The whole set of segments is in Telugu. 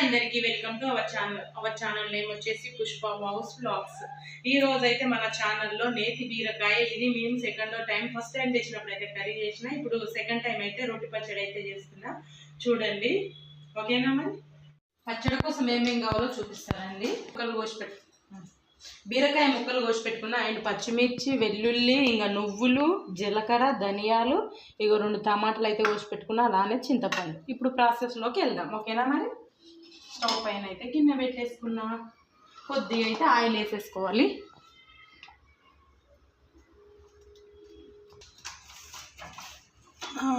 అందరికి welcome to our channel. Our channel name వచ్చేసి పుష్ప హౌస్ బ్లాగ్స్ ఈ రోజు అయితే మన ఛానల్లో నేతి బీరకాయ ఇది మేము సెకండ్ టైం ఫస్ట్ టైం చేసినప్పుడు అయితే కర్రీ చేసిన ఇప్పుడు సెకండ్ టైం అయితే రొట్టి పచ్చడి అయితే చేస్తున్నా. చూడండి. ఓకేనా మరి? పచ్చడి కోసం ఏమేం కావాలో చూపిస్తానండి. ముక్కలు కోసి పెట్టు బీరకాయ ముక్కలు కోసి పెట్టుకున్నా అండ్ పచ్చిమిర్చి వెల్లుల్లి ఇంకా నువ్వులు జీలకర్ర ధనియాలు ఇగో రెండు టమాటాలు అయితే కోసి పెట్టుకున్నా అలానే చింతపండు. ఇప్పుడు ప్రాసెస్లోకి వెళ్దాం. ఓకేనా మరి? స్టవ్ పైన అయితే గిన్నె పెట్టేసుకున్నా కొద్దిగా అయితే ఆయిల్ వేసేసుకోవాలి.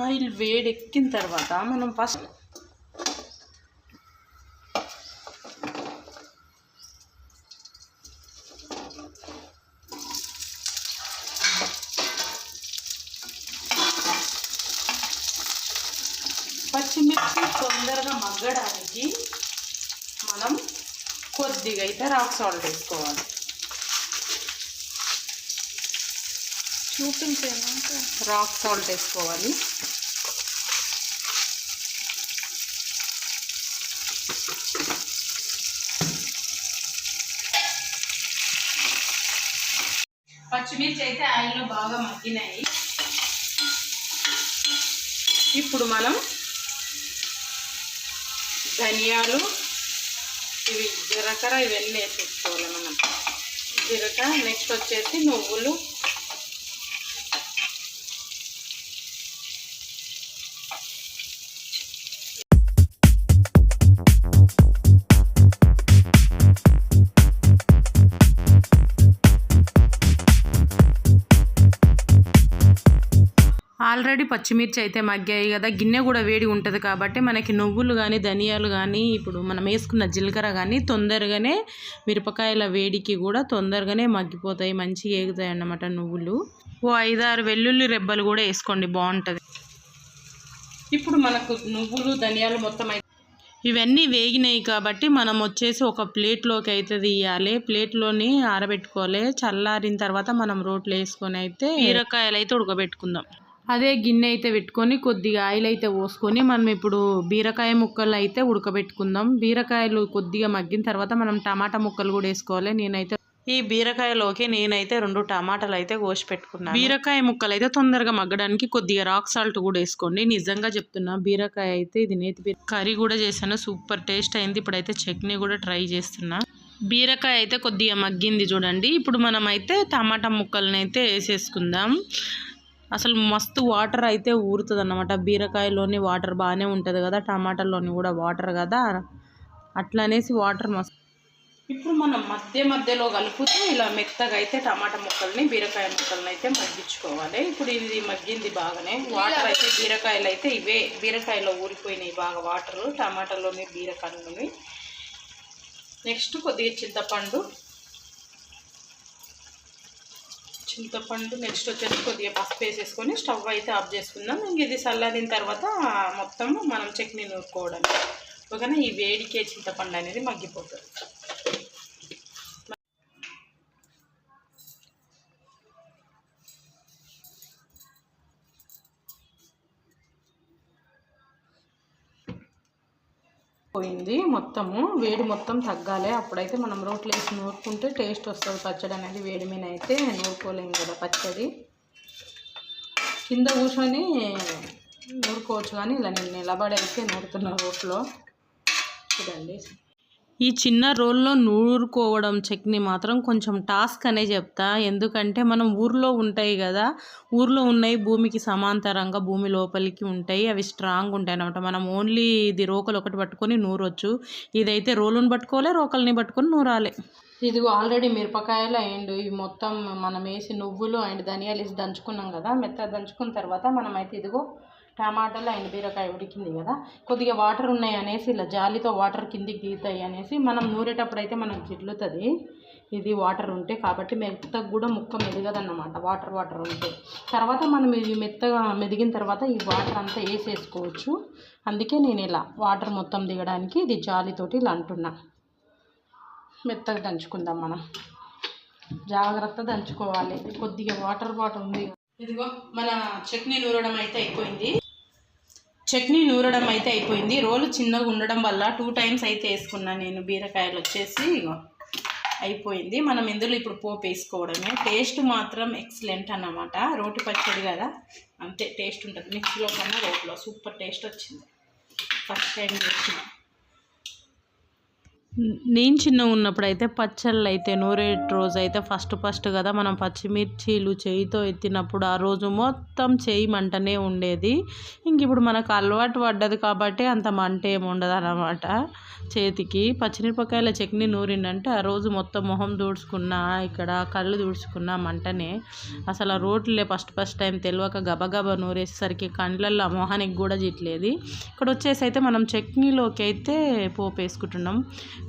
ఆయిల్ వేడెక్కిన తర్వాత మనం ఫస్ట్ పచ్చిమిర్చి తొందరగా మగ్గడానికి కొద్దిగా అయితే రాక్ సాల్ట్ వేసుకోవాలి. చూపించాను రాక్ సాల్ట్ వేసుకోవాలి. పచ్చిమిర్చి అయితే ఆయిల్లో బాగా మగ్గినాయి. ఇప్పుడు మనం ధనియాలు ఇవి జీలకర్ర ఇవన్నీ వేసేసుకోవాలి మనం. జీలకర్ర నెక్స్ట్ వచ్చేసి నువ్వులు ఆల్రెడీ పచ్చిమిర్చి అయితే మగ్గాయి కదా గిన్నె కూడా వేడి ఉంటుంది కాబట్టి మనకి నువ్వులు కానీ ధనియాలు కానీ ఇప్పుడు మనం వేసుకున్న జీలకర్ర కానీ తొందరగానే మిరపకాయల వేడికి కూడా తొందరగానే మగ్గిపోతాయి మంచిగా ఏగుతాయి అన్నమాట నువ్వులు. ఓ ఐదారు వెల్లుల్లి రెబ్బలు కూడా వేసుకోండి బాగుంటుంది. ఇప్పుడు మనకు నువ్వులు ధనియాలు మొత్తం అయితే ఇవన్నీ వేగినాయి కాబట్టి మనం వచ్చేసి ఒక ప్లేట్లోకి అయితే తీయాలి. ప్లేట్లోని ఆరబెట్టుకోవాలి. చల్లారిన తర్వాత మనం రోట్లో వేసుకొని అయితే బీరకాయలు అయితే ఉడకబెట్టుకుందాం. అదే గిన్నె అయితే పెట్టుకొని కొద్దిగా ఆయిల్ అయితే పోసుకొని మనం ఇప్పుడు బీరకాయ ముక్కలు అయితే ఉడకబెట్టుకుందాం. బీరకాయలు కొద్దిగా మగ్గిన తర్వాత మనం టమాటా ముక్కలు కూడా వేసుకోవాలి. నేనైతే ఈ బీరకాయలోకి నేనైతే రెండు టమాటాలు అయితే కోసి పెట్టుకున్నాను. బీరకాయ ముక్కలు అయితే తొందరగా మగ్గడానికి కొద్దిగా రాక్ సాల్ట్ కూడా వేసుకోండి. నిజంగా చెప్తున్నా బీరకాయ అయితే ఇది నేతి కర్రీ కూడా చేశాను. సూపర్ టేస్ట్ అయింది. ఇప్పుడైతే చట్నీ కూడా ట్రై చేస్తున్నా. బీరకాయ అయితే కొద్దిగా మగ్గింది చూడండి. ఇప్పుడు మనం అయితే టమాటా ముక్కల్ని అయితే వేసేసుకుందాం. అసలు మస్తు వాటర్ అయితే ఊరుతుంది అన్నమాట బీరకాయలోని వాటర్ బాగానే ఉంటుంది కదా టమాటాలోని కూడా వాటర్ కదా. అట్లా అనేసి వాటర్ మస్తు. ఇప్పుడు మనం మధ్య మధ్యలో కలుపుతూ ఇలా మెత్తగా అయితే టమాటా ముక్కల్ని బీరకాయ ముక్కల్ని అయితే మగ్గించుకోవాలి. ఇప్పుడు ఇది మగ్గింది బాగానే. వాటర్ అయితే బీరకాయలు అయితే ఇవే. బీరకాయలో ఊరిపోయినాయి బాగా వాటర్ టమాటాలోని బీరకాయలోని. నెక్స్ట్ కొద్దిగా చింతపండు. చింతపండు నెక్స్ట్ వచ్చేసి కొద్దిగా పసుపు వేసేసుకొని స్టవ్ అయితే ఆఫ్ చేసుకుందాం. ఇంక ఇది చల్లారిన తర్వాత మొత్తం మనం చట్నీ నూరుకోవడం ఓకేనా? ఈ వేడికే చింతపండు అనేది మగ్గిపోతుంది. పోయింది. మొత్తము వేడి మొత్తం తగ్గాలి. అప్పుడైతే మనం రోట్లో వేసి నూరుకుంటే టేస్ట్ వస్తుంది. పచ్చడి అనేది వేడి మీద అయితే నూరుకోలేము కదా పచ్చడి. కింద కూర్చొని నూరుకోవచ్చు కానీ ఇలా నేను నిలబడి అయితే నూరుతున్నా రోట్లో. చూడండి. ఈ చిన్న రోల్లో నూరుకోవడం చట్నీ మాత్రం కొంచెం టాస్క్ అనే చెప్తా. ఎందుకంటే మనం ఊర్లో ఉంటాయి కదా ఊర్లో ఉన్నాయి భూమికి సమాంతరంగా భూమి లోపలికి ఉంటాయి అవి స్ట్రాంగ్ ఉంటాయి అనమాట మనం ఓన్లీ ఇది రోకలు ఒకటి పట్టుకొని నూరొచ్చు. ఇదైతే రోలుని పట్టుకోలే రోకల్ని పట్టుకొని నూరాలి. ఇదిగో ఆల్రెడీ మిరపకాయలు అండ్ ఇవి మొత్తం మనం వేసి నువ్వులు అండ్ ధనియాలు వేసి దంచుకున్నాం కదా మెత్తగా దంచుకున్న తర్వాత మనం అయితే ఇదిగో టమాటాలు అండ్ బీరకాయ ఉడికింది కదా. కొద్దిగా వాటర్ ఉన్నాయి అనేసి ఇలా జాలితో వాటర్ కిందికి దిగుతాయి అనేసి మనం నూరేటప్పుడు అయితే మనకు జిల్లుతుంది ఇది వాటర్ ఉంటే కాబట్టి మెత్తగా కూడా ముక్క మెదగదన్నమాట వాటర్ వాటర్ ఉంటే. తర్వాత మనం ఇది మెత్తగా మెదిగిన తర్వాత ఈ వాటర్ అంతా వేసేసుకోవచ్చు. అందుకే నేను ఇలా వాటర్ మొత్తం దిగడానికి ఇది జాలితోటి ఇలా అంటున్నా. మెత్తగా దంచుకుందాం మనం. జాగ్రత్త దంచుకోవాలి. కొద్దిగా వాటర్ వాటర్ ఉంది. ఇదిగో మన చట్నీ నూరడం అయితే అయిపోయింది. చట్నీ నూరడం అయితే అయిపోయింది. రోలు చిన్నగా ఉండడం వల్ల టూ టైమ్స్ అయితే వేసుకున్నాను నేను బీరకాయలు వచ్చేసి అయిపోయింది. మనం ఇందులో ఇప్పుడు పోపు వేసుకోవడమే. టేస్ట్ మాత్రం ఎక్సలెంట్ అన్నమాట. రోటి పచ్చడి కదా? అంతే టేస్ట్ ఉంటుంది. మిక్సీలో కన్నా రోట్లో సూపర్ టేస్ట్ వచ్చింది. ఫస్ట్ టైం చేసిన. నేను చిన్న ఉన్నప్పుడు అయితే పచ్చళ్ళు అయితే నూరేటి రోజు అయితే ఫస్ట్ ఫస్ట్ కదా మనం పచ్చిమిర్చీలు చేయితో ఎత్తినప్పుడు ఆ రోజు మొత్తం చేయి మంటనే ఉండేది. ఇంక ఇప్పుడు మనకు అలవాటు పడ్డది కాబట్టి అంత మంట ఏమి ఉండదు అనమాట చేతికి. పచ్చిమిరపకాయల చట్నీ నూరిందంటే ఆ రోజు మొత్తం మొహం దూడ్చుకున్నా ఇక్కడ కళ్ళు దూడ్చుకున్నా మంటనే. అసలు ఆ రోట్లే ఫస్ట్ ఫస్ట్ టైం తెలియక గబగబా నూరేసేసరికి కండ్లల్లో ఆ మొహానికి కూడా జిట్లేదు ఇక్కడ వచ్చేసి అయితే మనం చట్నీలోకి అయితే పోపు వేసుకుంటున్నాం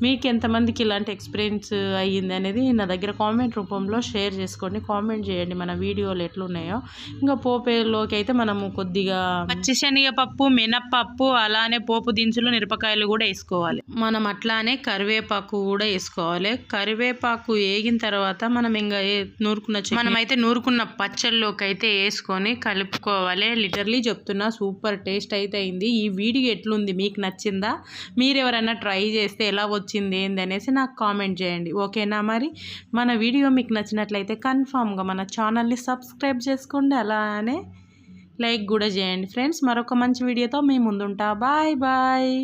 మీకు ఎంతమందికి ఇలాంటి ఎక్స్పీరియన్స్ అయ్యింది అనేది నా దగ్గర కామెంట్ రూపంలో షేర్ చేసుకోండి. కామెంట్ చేయండి మన వీడియోలు ఎట్లున్నాయో. ఇంకా పోపేలోకి అయితే మనము కొద్దిగా పచ్చిశనగపప్పు మినప్పప్పు అలానే పోపు దినుసులు మిరపకాయలు కూడా వేసుకోవాలి. మనం అట్లానే కరివేపాకు కూడా వేసుకోవాలి. కరివేపాకు వేగిన తర్వాత మనం ఇంకా నూరుకున్న మనమైతే నూరుకున్న పచ్చళ్ళలోకి అయితే వేసుకొని కలుపుకోవాలి. లిటర్లీ చెప్తున్నా సూపర్ టేస్ట్ అయితే అయింది. ఈ వీడియో ఎట్లుంది? మీకు నచ్చిందా? మీరు ఎవరైనా ట్రై చేస్తే ఎలా వచ్చింది ఏంది అనేసి నాకు కామెంట్ చేయండి. ఓకేనా మరి? మన వీడియో మీకు నచ్చినట్లయితే కన్ఫామ్గా మన ఛానల్ని సబ్స్క్రైబ్ చేసుకోండి. అలానే లైక్ కూడా చేయండి. ఫ్రెండ్స్ మరొక మంచి వీడియోతో మీ ముందుంటా. Bye bye.